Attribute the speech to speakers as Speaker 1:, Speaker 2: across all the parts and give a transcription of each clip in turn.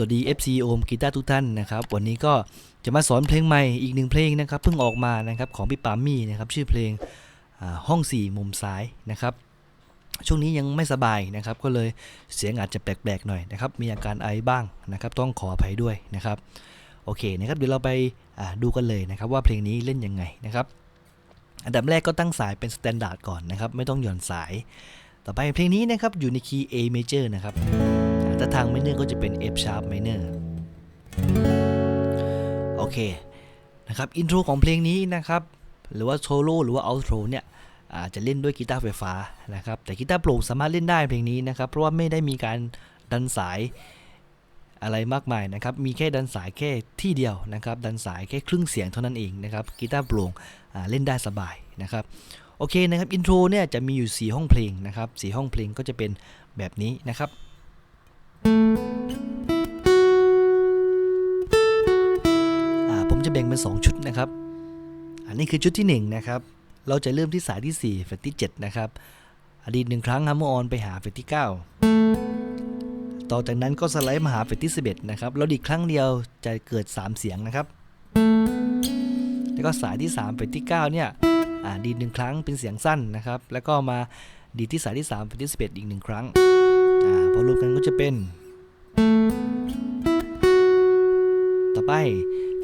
Speaker 1: สวัสดี FC โอมกีตาร์ทุกท่านนะครับ วันนี้ก็จะมาสอนเพลงใหม่อีกหนึ่งเพลงนะครับเพิ่งออกมานะครับของพี่ปามี่นะครับชื่อเพลงห้องสี่มุมซ้ายนะครับ ช่วงนี้ยังไม่สบายนะครับ ก็เลยเสียงอาจจะแปลกๆหน่อยนะครับ มีอาการไอบ้างนะครับ ต้องขออภัยด้วยนะครับโอเคนะครับเดี๋ยวเราไปดูกันเลยนะครับ ว่าเพลงนี้เล่นยังไงนะครับ อันดับแรกก็ตั้งสายเป็นสแตนดาร์ดก่อนนะครับ ไม่ต้องหย่อนสาย ต่อไปเพลงนี้นะครับอยู่ในคีย์ A major นะครับ ถ้าทาง minor ก็จะเป็น F sharp minor โอเคนะครับอินโทรของเพลงนี้นะครับ หรือว่าโซโล่หรือว่าเอาโทรเนี่ยอาจจะเล่นด้วยกีตาร์ไฟฟ้านะครับ แต่กีตาร์โปร่งสามารถเล่นได้เพลงนี้นะครับ เพราะว่าไม่ได้มีการดันสายอะไรมากมายนะครับ มีแค่ดันสายแค่ที่เดียวนะครับ ดันสายแค่ครึ่งเสียงเท่านั้นเองนะครับ กีตาร์โปร่งเล่นได้สบายนะครับ โอเคนะครับ อินโทรเนี่ยจะมีอยู่ 4 ห้องเพลงนะครับ 4 ห้องเพลงก็จะเป็นแบบนี้นะครับ ผมจะแบ่งเป็น 2 ชุดนะครับ อันนี้คือชุดที่ 1 นะครับ เราจะเริ่มที่สายที่ 4 เฟตที่ 7 นะครับ อดีตหนึ่งครั้งฮัมเมอร์ออนไปหาเฟตที่ 9 ต่อจากนั้นก็สไลด์มาหาเฟตที่ 11 นะครับแล้วดีดครั้งเดียวจะเกิด 3 เสียงนะครับ แล้วก็สายที่ 3 เฟตที่ 9 เนี่ยดีดหนึ่งครั้งเป็นเสียงสั้นนะครับ แล้วก็มาดีดที่สายที่3เป็นที่ 11 อีกหนึ่งครั้ง อ่าพอรวมกันก็จะเป็น ต่อไป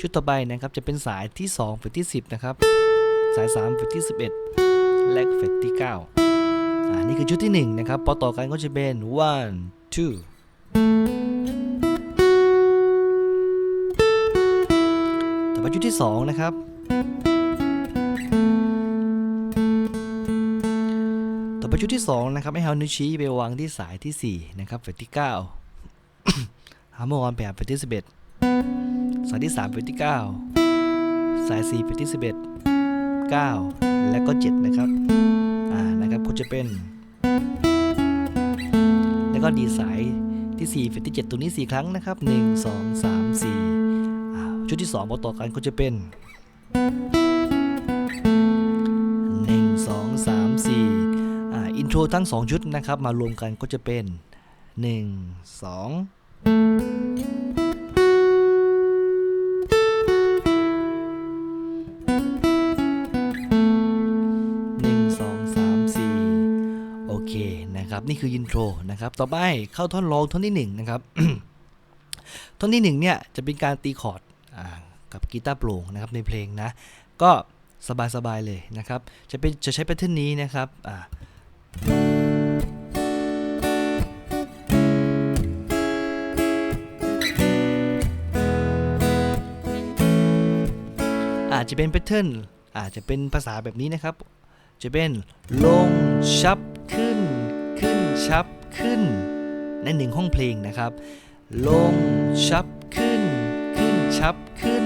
Speaker 1: ชุดต่อไปนะครับจะเป็นสายที่2เป็นที่ 10 นะครับ สาย3เป็นที่ 11 และเฟตที่ 9อ่านี่คือชุดที่1นะครับพอต่อกันก็จะเป็น one two ต่อไปชุดที่2นะครับ ไปชุดที่ 2 นะครับ ให้เอานิ้วชี้ไปวางที่สายที่ 4 นะครับเฟตที่ 9ฮาร์โมนไปหาเฟตที่ 11 สายที่3เฟตที่ 9 สาย4เฟตที่ 11 9 และก็ 7 นะครับ อ่า นะครับก็จะเป็น แล้วก็ดีสายที่4เฟตที่7ตัวนี้ 4 ครั้งนะครับ 1 2 3 4อ่าชุดที่2พอต่อกันก็จะเป็น ทรทั้ง 2 ชุดนะครับ มารวมกันก็จะเป็น 1 2หนึ่งสองสามสี่โอเคนะครับนี่คืออินโทรนะครับต่อไปเข้าท่อนร้องท่อนที่หนึ่งนะครับท่อนที่หนึ่งเนี่ยจะเป็นการตีคอร์ดกับกีตาร์โปร่งนะครับในเพลงนะก็สบายๆเลยนะครับจะเป็นจะใช้แพทเทิร์นนี้นะครับ อาอาจจะเป็นแพทเทิร์นอาจจะเป็นภาษาแบบนี้นะครับ จะเป็นลงชับขึ้น ขึ้นชับขึ้น ในหนึ่งห้องเพลงนะครับ ลงชับขึ้น ขึ้นชับขึ้น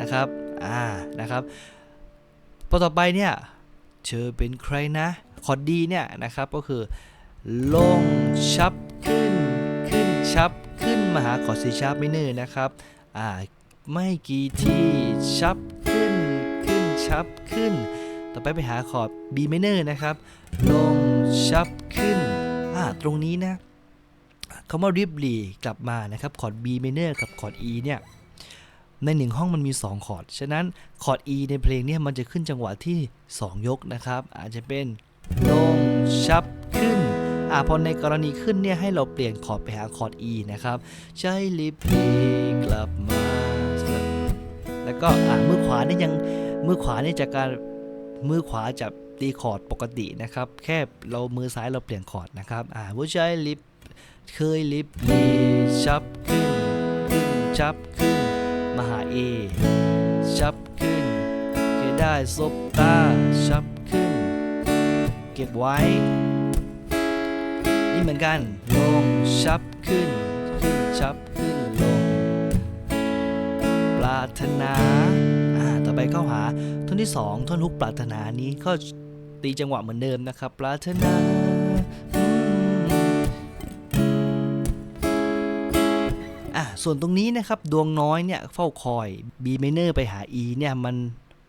Speaker 1: นะครับอ่านะครับพอต่อไปเนี่ยเธอเป็นใครนะ คอร์ดดีเนี่ยนะครับก็คือลงชับขึ้นขึ้นชับขึ้นมาหาคอร์ดซีชาร์ปไม่เนอร์นะครับอ่าไม่กี่ที่ชับขึ้นขึ้นชับขึ้น ต่อไปไปหาคอร์ด B minor นะครับลงชับขึ้นอ่าตรงนี้นะคำว่า riply กลับมานะครับคอร์ด B minor กับคอร์ด E เนี่ยในหนึ่งห้องมันมี 2 คอร์ด ฉะนั้นคอร์ด E ในเพลงเนี่ยมันจะขึ้นจังหวะที่ 2 ยกนะครับ อาจจะเป็น ลงชับขึ้นอ่าพอในกรณีขึ้นเนี่ยให้เราเปลี่ยนคอร์ดไปหาคอร์ด E นะครับ ใช้ riply กลับมา แล้วก็อ่ามือขวาเนี่ยยังมือขวาเนี่ยจากการมือขวาจะตีคอร์ดปกตินะครับ แค่เรามือซ้ายเราเปลี่ยนคอร์ดนะครับอ่าผู้ใชายลิฟเคยลิฟลีชับขึ้นขึ้นชับขึ้นมาหาเอชับขึ้นเคยได้ซบตาชับ เก็บไว้ นี่เหมือนกัน ลง ชับขึ้น ขึ้น ชับขึ้น ลง ปรารถนาอ่าต่อไปเข้าหาท่อนที่ 2 ท่อนฮุกปรารถนานี้ก็ตีจังหวะเหมือนเดิมนะครับ ปรารถนาอืมอะส่วนตรงนี้นะครับ ดวงน้อยเนี่ยเฝ้าคอย B minor ไปหา E เนี่ยมัน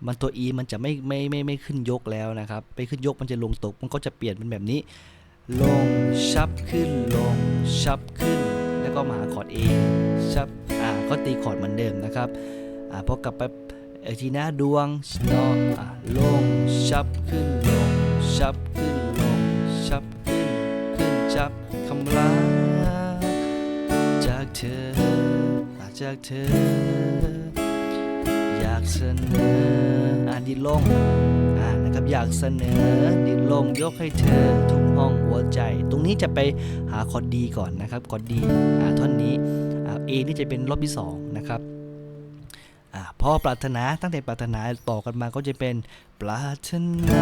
Speaker 1: มันตัว E มันจะไม่ไม่ไม่ไม่ขึ้นยกแล้วนะครับ ไปขึ้นยกมันจะลงตก มันก็จะเปลี่ยนเป็นแบบนี้ ลงชับขึ้นลงชับขึ้น แล้วก็มาหาคอร์ด A ชับอ่าก็ตีคอร์ดเหมือนเดิมนะครับอ่าพอกลับไปเอทีหนะดวงนออ่าลงชับขึ้นลงชับขึ้นลงชับขึ้นขึ้นชับคำลาจากเธอจากเธอ เสนออ่านดินลงอ่านะครับอยากเสนอดินลงยกให้เธอทุกห้องหัวใจ ตรงนี้จะไปหาคอร์ดดีก่อนนะครับคอร์ดดีอ่าท่อนนี้อ่า A นี่จะเป็นรอบที่สองนะครับอ่าพอปรารถนาตั้งแต่ปรารถนาต่อกันมาก็จะเป็นปรารถนา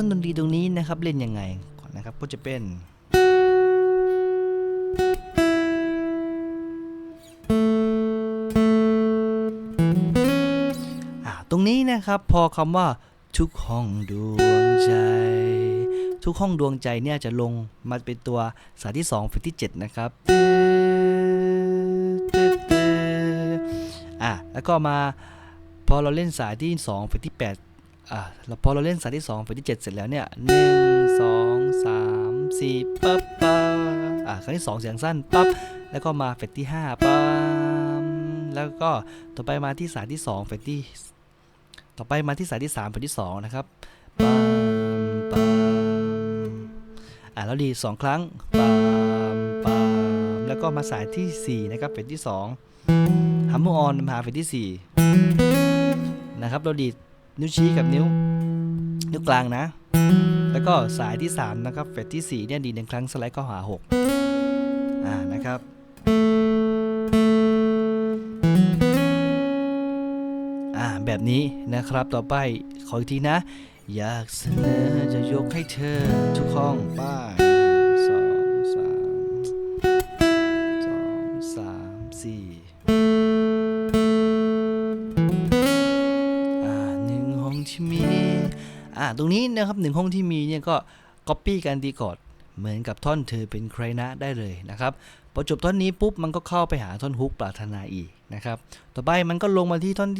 Speaker 1: ต่อนดนตรีตรงนี้นะครับเล่นยังไงนะครับก็จะเป็นอ่าตรงนี้นะครับพอคำว่าทุกห้องดวงใจ ทุกห้องดวงใจเนี่ยจะลงมาเป็นตัวสายที่2ฟิที่ 7 นะครับอะแล้วก็มาพอเราเล่นสายที่2ฟิที่ 8 อะแล้วพอเราเล่นสายที่2ฟิที่ 7 เสร็จแล้วเนี่ย1 2 3 4ปั๊บปั๊บอะครั้งที่ 2 เสียงสั้นปั๊บแล้วก็มาเฟตที่5ปั๊บแล้วก็ต่อไปมาที่สายที่2เฟตที่ต่อไปมาที่สายที่3เฟตที่2นะครับปั๊มปั๊มอะแล้วดีดสองครั้งปั๊มปั๊มแล้วก็มาสายทีสี่4นะครับเฟตที่2ฮัมมูออนมาเฟตที่4นะครับเราดีด นิ้วชี้กับนิ้ว นิ้วกลางนะ แล้วก็สายที่ 3 นะครับเฟตที่ 4 เนี่ยดีดหนึ่งครั้งสไลด์เข้าหา 6 อ่านะครับ อ่าแบบนี้นะครับต่อไปขออีกทีนะ อยากเสนอจะยกให้เธอทุกห้องป้ายสองสามสองสามสี่ อ่าตรงนี้นะครับหนึ่งห้องที่มีเนี่ยก็ Copy การตีคอร์ดเหมือนกับท่อนเธอเป็นใครนะได้เลยนะครับพอจบท่อนนี้ปุ๊บมันก็เข้าไปหาท่อนฮุกปรารถนาอีกนะครับต่อไปมันก็ลงมาที่ท่อน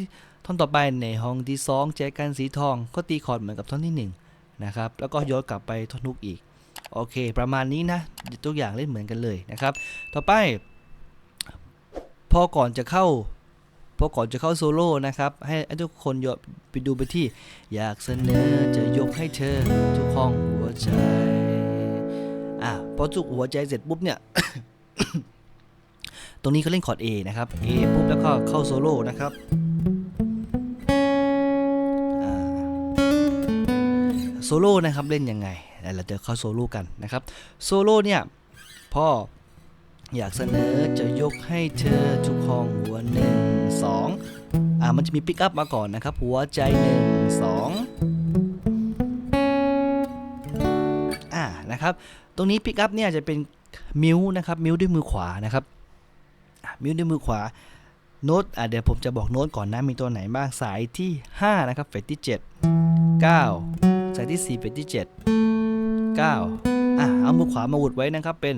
Speaker 1: ท่อนต่อไปในห้องที่2แจกันสีทองก็ตีคอร์ดเหมือนกับท่อนที่1นะครับแล้วก็ย้อนกลับไปท่อนฮุกอีกโอเค ประมาณนี้นะทุกอย่างเล่นเหมือนกันเลยนะครับ ต่อไป พอก่อนจะเข้า พอก่อนจะเข้าโซโล่นะครับให้ทุกคนยไปดูไปที่ อยากเสนอจะยกให้เธอทุกห้องหัวใจอะพอจุกหัวใจเสร็จปุ๊บเนี่ยตรงนี้เขาเล่นคอร์ด A นะครับ A ปุ๊บแล้วก็เข้าโซโล่นะครับโซโล่นะครับเล่นยังไงเดี๋ยวเราจะเข้าโซโล่กันนะครับโซโล่เนี่ยพ่ออยากเสนอจะยกให้เธอทุกห้องหัวหนึ่ง สองอ่ามันจะมีปิกอัพมาก่อนนะครับ หัวใจหนึ่งสองอ่านะครับ ตรงนี้ปิกอัพเนี่ยจะเป็นมิวนะครับ มิวด้วยมือขวานะครับมิวด้วยมือขวาโน้ตอะเดี๋ยวผมจะบอกโน้ตก่อนนะ มีตัวไหนบ้างสายที่ 5 นะครับเฟตที่ 7 9 สายที่ 4 เฟตที่ 7 9 อะเอามือขวามาอุดไว้นะครับเป็น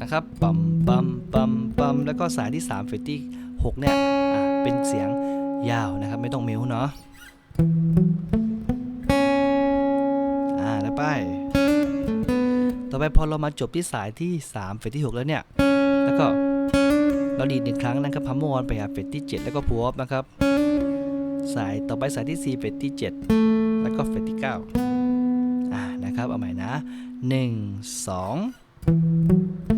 Speaker 1: นะครับปั๊มปั๊มปั๊มปั๊มแล้วก็สายที่ 3 เฟตที่ 6เนี่ยอะเป็นเสียงยาวนะครับไม่ต้องมิวเนาะอ่าแล้วไป ต่อไปพอเรามาจบที่สายที่ 3 เฟตที่ 6 แล้วเนี่ย แล้วก็เราดีดหนึ่งครั้งนะครับพัมมอนไปหาเฟตที่ 7 แล้วก็พูออนะครับ สายต่อไปสายที่ 4 เฟตที่ 7 แล้วก็เฟตที่ 9 อ่านะครับ เอาใหม่นะ 1 2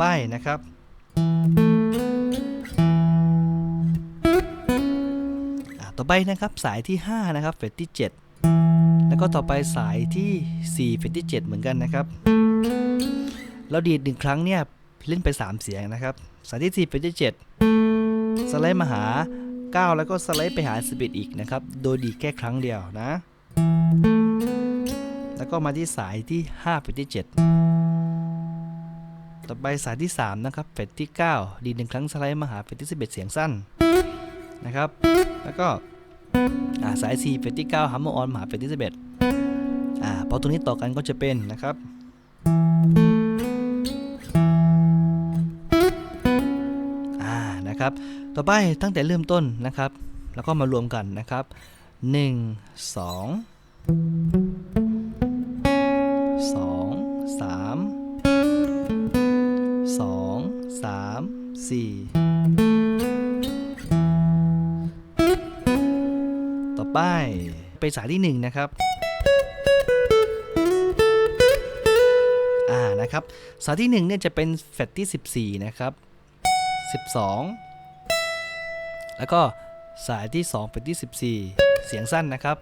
Speaker 1: 4อ่าต่อไปนะครับอ่าต่อไปนะครับสายที่ 5 นะครับเฟตที่ 7 แล้วก็ต่อไปสายที่4เฟตที่ 7 เหมือนกันนะครับ เราดีดหนึ่งครั้งเนี่ยเล่นไป 3 เสียงนะครับ สายที่4เฟตที่ 7 สไลด์มาหา 9 แล้วก็สไลด์ไปหา11อีกนะครับ โดยดีดแค่ครั้งเดียวนะ แล้วก็มาที่สายที่5เฟตที่ 7 ต่อไปสายที่ 3 นะครับเฟดที่ 9 ดีหนึ่งครั้งสไลด์มาหาเฟดที่ 11 เสียงสั้นนะครับ แล้วก็สาย 4 เฟดที่ 9ฮัมเมอร์ออนมาหาเฟดที่ 11อ่าพอตัวนี้ต่อกันก็จะเป็นนะครับอ่านะครับ ต่อไปตั้งแต่เริ่มต้นนะครับ แล้วก็มารวมกันนะครับ 1 2 2 3 สี่ต่อไปไปสายที่หนึ่งนะครับอ่านะครับสายที่หนึ่งเนี่ยจะเป็นแฟตที่ 14 นะครับ 12 แล้วก็สายที่2เป็นที่ 14 เสียงสั้นนะครับ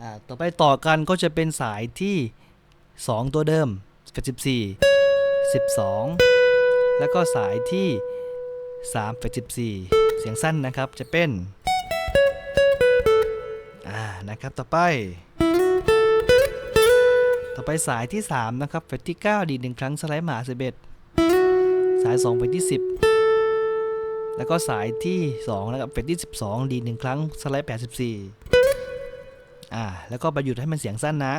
Speaker 1: อ่าต่อไปต่อกันก็จะเป็นสายที่ 2 ตัวเดิมเป็น14 12 แล้วก็สายที่3เป็น14 เสียงสั้นนะครับจะเป็น อ่า นะครับ ต่อไป ต่อไปสายที่ 3 นะครับเฟตที่ 9 ดีดหนึ่งครั้งสไลด์มาหา11สาย2เป็นที่ 10 แล้วก็สายที่ 2 นะครับเฟตที่ 12 ดีดหนึ่งครั้งสไลด์84อ่า แล้วก็ไประยุทธ์ให้มันเสียงสั้นนะ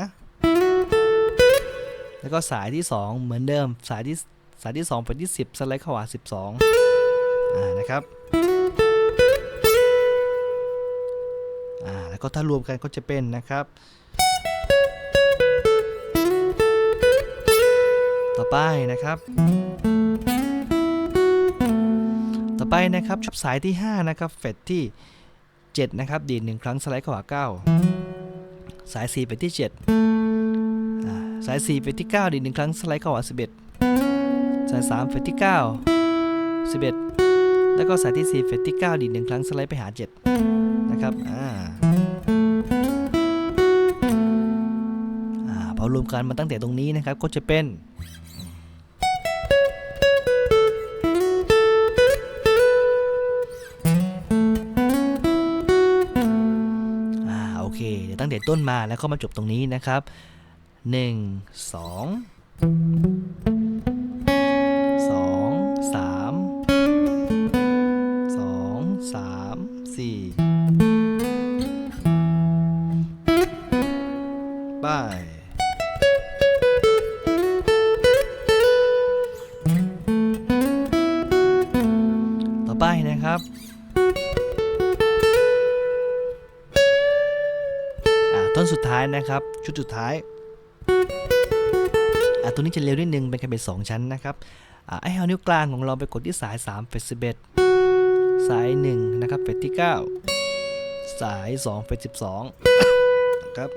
Speaker 1: แล้วก็สายที่ 2 เหมือนเดิม สายที่ สายที่ 2 เป็นที่10สไลด์เข้าหา 12อ่านะครับอ่าแล้วก็ถ้ารวมกันก็จะเป็นนะครับ ต่อไปนะครับ ต่อไปนะครับชุดสายที่ 5 นะครับเฟดที่ 7 นะครับ ดีดหนึ่งครั้งสไลด์เข้าหา 9 สาย 4 ไปที่ 7 สาย4เฟตที่ 9 ดีดหนึ่งครั้งสไลด์เข้าหา 11 สาย3เฟสที่ 9 11 แล้วก็สายที่ 4 เฟสที่ 9 ดีดหนึ่งครั้งสไลด์ไปหา 7 นะครับ อ่าพอรวมกันมาตั้งแต่ตรงนี้นะครับก็จะเป็นอาโอเค เดี๋ยวตั้งแต่ต้นมาแล้วก็มาจบตรงนี้นะครับ 1 2 ต่อไปนะครับ ต้นสุดท้ายนะครับ ชุดสุดท้ายตัวนี้จะเร็วนิดนึงเป็นการเป็นสองชั้นนะครับไอ้เอานิ้วกลางของเราไปกดที่สาย3เฟส11สาย1นะครับเฟสที่ 9 สาย2เฟส12 นะครับ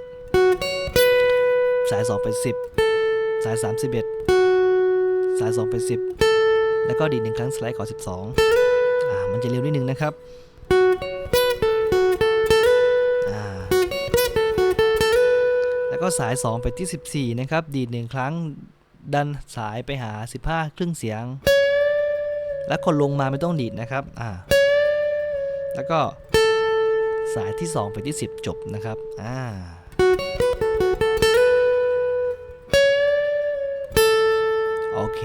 Speaker 1: สาย 2เฟส10 สาย 31สาย 2เฟส10 แล้วก็ดีดหนึ่งครั้งสไลด์ขอ 12 อ่า มันจะเร็วนิดนึงนะครับแล้วก็สาย 2 ไปที่ 14 นะครับ ดีดหนึ่งครั้งดันสายไปหา 15 ครึ่งเสียง แล้วกดลงมาไม่ต้องดีดนะครับ อ่า แล้วก็สายที่ 2 ไปที่ 10 จบนะครับ อ่า เค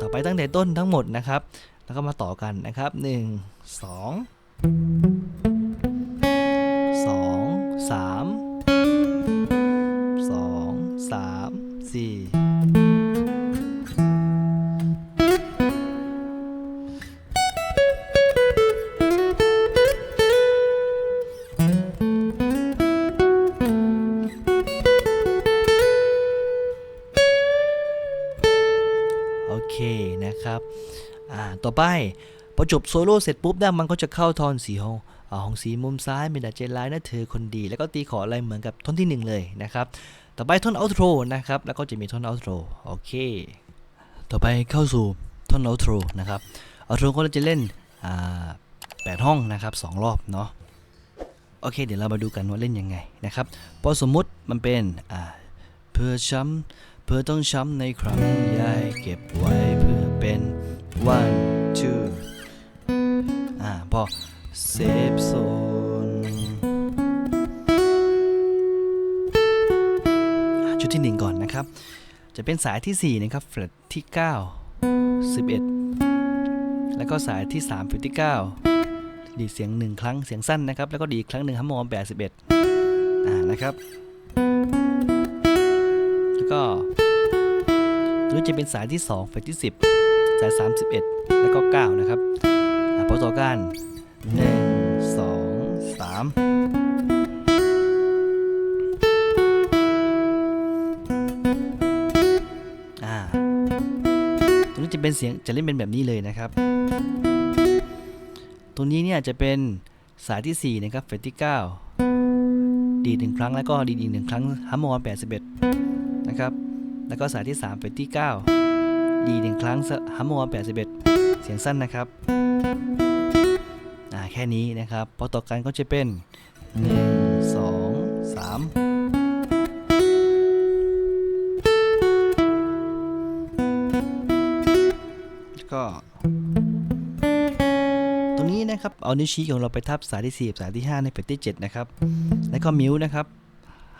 Speaker 1: ต่อไปตั้งแต่ต้นทั้งหมดนะครับ แล้วก็มาต่อกันนะครับ 1 2 ต่อไป พอจบโซโล่เสร็จปุ๊บเนี่ยมันก็จะเข้าทอนสีของของสีมุมซ้ายม่ได้ใจร้ายนะเธอคนดี แล้วก็ตีขออะไรเหมือนกับท่อนที่หนึ่งเลยนะครับ ต่อไปท่อน outro นะครับ แล้วก็จะมีท่อน outro โอเค ต่อไปเข้าสู่ท่อน outro นะครับ outro ก็จะเล่นแปดห้องนะครับสองรอบเนาะโอเค เดี๋ยวเรามาดูกันว่าเล่นยังไงนะครับพอสมมุติมันเป็นเพื่อช้ำเพื่อต้องช้ำในครั้งใหญ่เก็บไว้เพื่อเป็น one to อ่าพอเซฟโซนชุดที่หนึ่งก่อนนะครับ จะเป็นสายที่ 4 นะครับเฟรตที่ 9 11 แล้วก็สายที่3เฟรตที่ 9 ดีเสียง 1 ครั้งเสียงสั้นนะครับ แล้วก็ดีอีกครั้งหนึ่งฮัมมอม81อ่านะครับ แล้วก็ตัวนี้จะเป็นสายที่2เฟรตที่ 10 สาย31 แล้วก็ 9 นะครับอ่าพอต่อกัน 1 2 3อ่าตรงนี้จะเป็นเสียงจะเล่นเป็นแบบนี้เลยนะครับ ตรงนี้เนี่ยจะเป็นสายที่ 4 นะครับเฟรตที่ 9 ดีดหนึ่งครั้งแล้วก็ดีดอีกหนึ่งครั้งฮัมโมออน81 นะครับ แล้วก็สายที่3เฟรตที่ 9 ดีหนึ่งครั้งฮัมโมออน81 เสียงสั้นนะครับอ่าแค่นี้นะครับ พอต่อกันก็จะเป็น 1 2 3แล้วก็ตรงนี้นะครับเอานิ้วชี้ของเราไปทับสายที่ 4 สายที่ 5 ในเฟรตที่ 7 นะครับ แล้วก็มิวนะครับ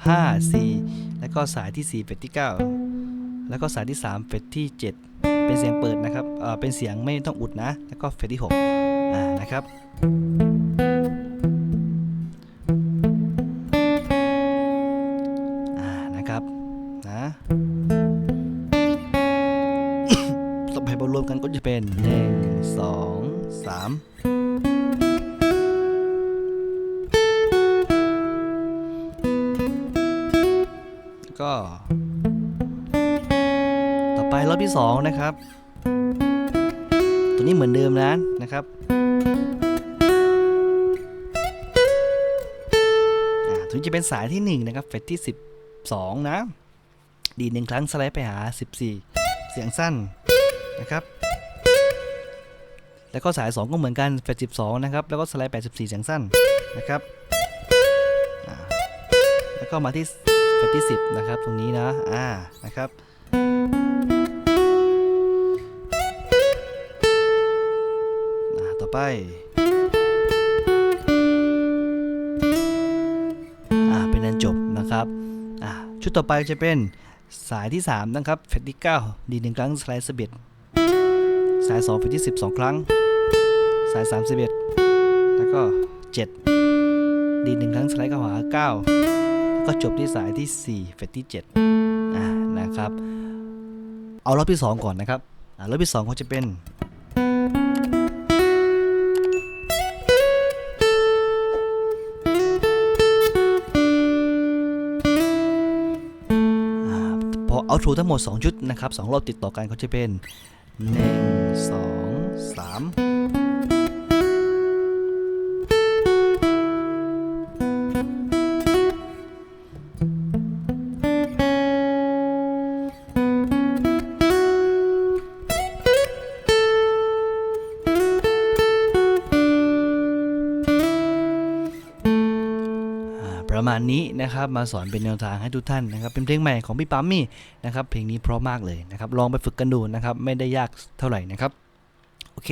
Speaker 1: 5 4 แล้วก็สายที่ 4เฟรตที่ 9 แล้วก็สายที่ 3เฟรตที่ 7 เป็นเสียงเปิดนะครับเอ่อเป็นเสียงไม่ต้องอุดนะ แล้วก็เฟรตที่6อ่านะครับอ่านะครับ นะต่อไปบรวมกันก็จะเป็น1 2 3ก็ต่อ ไปรอบที่ 2 นะครับ ตัวนี้เหมือนเดิมนะนะครับอ่าตัวนี้จะเป็นสายที่ 1 นะครับเฟสที่ 12 นะ ดีหนึ่งครั้งสไลด์ไปหา 14 เสียงสั้นนะครับ แล้วก็สาย 2 ก็เหมือนกันเฟส12 นะครับ แล้วก็สไลด์84เสียงสั้นนะครับอ่าแล้วก็มาที่เฟสที่ 10 นะครับ ตรงนี้นะ อ่า นะครับ ไปอ่าเป็นอันจบนะครับอ่าชุดต่อไปจะเป็นสายที่ 3 นะครับเฟสที่9ดีหนึ่งครั้งสไลด์สเบ็ดสาย2เฟสที่ 10 2 ครั้ง สาย31แล้วก็ 7 ดีหนึ่งครั้งสไลด์เข้าหา9ก็จบที่สายที่ 4 เฟสที่7อ่านะครับ เอารอบที่ 2 ก่อนนะครับอ่ารอบที่2ก็จะเป็น ทรูทั้งหมด 2 ชุดนะครับ 2 รอบติดต่อกันเขาจะเป็น 1 2 3 ประมาณนี้นะครับ มาสอนเป็นแนวทางให้ทุกท่านนะครับเป็นเพลงใหม่ของพี่ปั๊มมี่นะครับเพลงนี้เพราะมากเลยนะครับลองไปฝึกกันดูนะครับไม่ได้ยากเท่าไหร่นะครับโอเค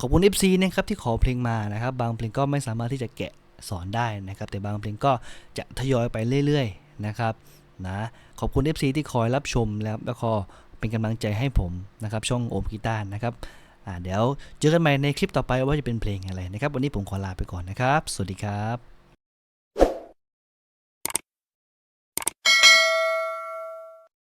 Speaker 1: ขอบคุณ FC นะครับที่ขอเพลงมานะครับ บางเพลงก็ไม่สามารถที่จะแกะสอนได้นะครับ แต่บางเพลงก็จะทยอยไปเรื่อยๆนะครับนะขอบคุณ FC ที่คอยรับชมแล้วแล้วก็เป็นกำลังใจให้ผมนะครับ ช่องโอมกีตาร์นะครับเดี๋ยวเจอกันใหม่ในคลิปต่อไปว่าจะเป็นเพลงอะไรนะครับ วันนี้ผมขอลาไปก่อนนะครับ สวัสดีครับ